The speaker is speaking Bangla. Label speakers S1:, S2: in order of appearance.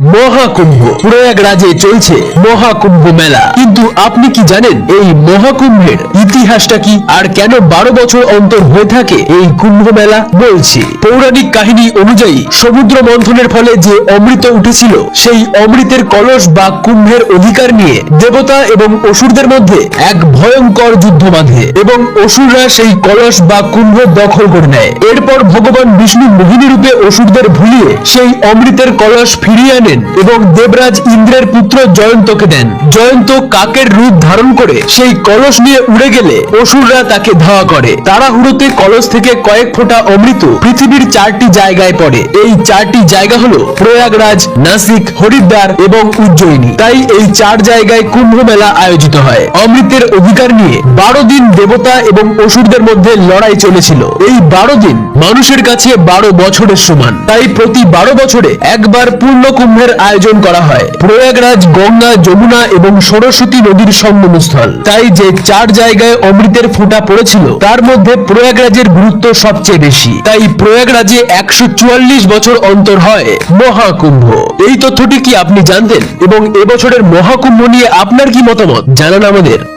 S1: মহাকুম্ভ। প্রয়াগরাজে চলছে মহাকুম্ভ মেলা। কিন্তু আপনি কি জানেন এই মহাকুম্ভের ইতিহাসটা কি? আর কেন বারো বছর অন্তর হয়ে থাকে এই কুম্ভ মেলা? বলছি, পৌরাণিক কাহিনী অনুযায়ী সমুদ্র মন্থনের ফলে যে অমৃত উঠেছিল, সেই অমৃতের কলস বা কুম্ভের অধিকার নিয়ে দেবতা এবং অসুরদের মধ্যে এক ভয়ঙ্কর যুদ্ধ বাঁধে এবং অসুররা সেই কলস বা কুম্ভ দখল করে নেয়। এরপর ভগবান বিষ্ণু মোহিনী রূপে অসুরদের ভুলিয়ে সেই অমৃতের কলস ফিরিয়ে আনেন এবং দেবরাজ ইন্দ্রের পুত্র জয়ন্তকে দেন। জয়ন্ত কাকের রূপ ধারণ করে সেই কলস নিয়ে উড়ে গেলে অসুররা তাকে ধাওয়া করে। তাড়াহুড়োতে কলস থেকে কয়েক ফোঁটা অমৃত পৃথিবীর চারটি জায়গায় পড়ে। এই চারটি জায়গা হলো প্রয়াগরাজ, নাসিক, হরিদ্বার এবং উজ্জয়িনী। তাই এই চার জায়গায় কুম্ভ মেলা আয়োজিত হয়। অমৃতের অধিকার নিয়ে বারো দিন দেবতা এবং অসুরদের মধ্যে লড়াই চলেছিল। এই বারো দিন মানুষের কাছে বারো বছরের সমান। তাই প্রতি বারো বছরে একবার পূর্ণ কুম্ভের আয়োজন করা হয়। প্রয়াগরাজ, গঙ্গা, যমুনা এবং সরস্বতী নদীর সঙ্গমস্থল তাই যে চার জায়গায় অমৃতের ফোঁটা পড়েছিল, তার মধ্যে প্রয়াগরাজের গুরুত্ব সবচেয়ে বেশি। তাই প্রয়াগরাজে একশো চুয়াল্লিশ বছর অন্তর হয় মহাকুম্ভ। এই তথ্যটি কি আপনি জানতেন? এবং এবছরের মহাকুম্ভ নিয়ে আপনার কি মতামত? জানান আমাদের।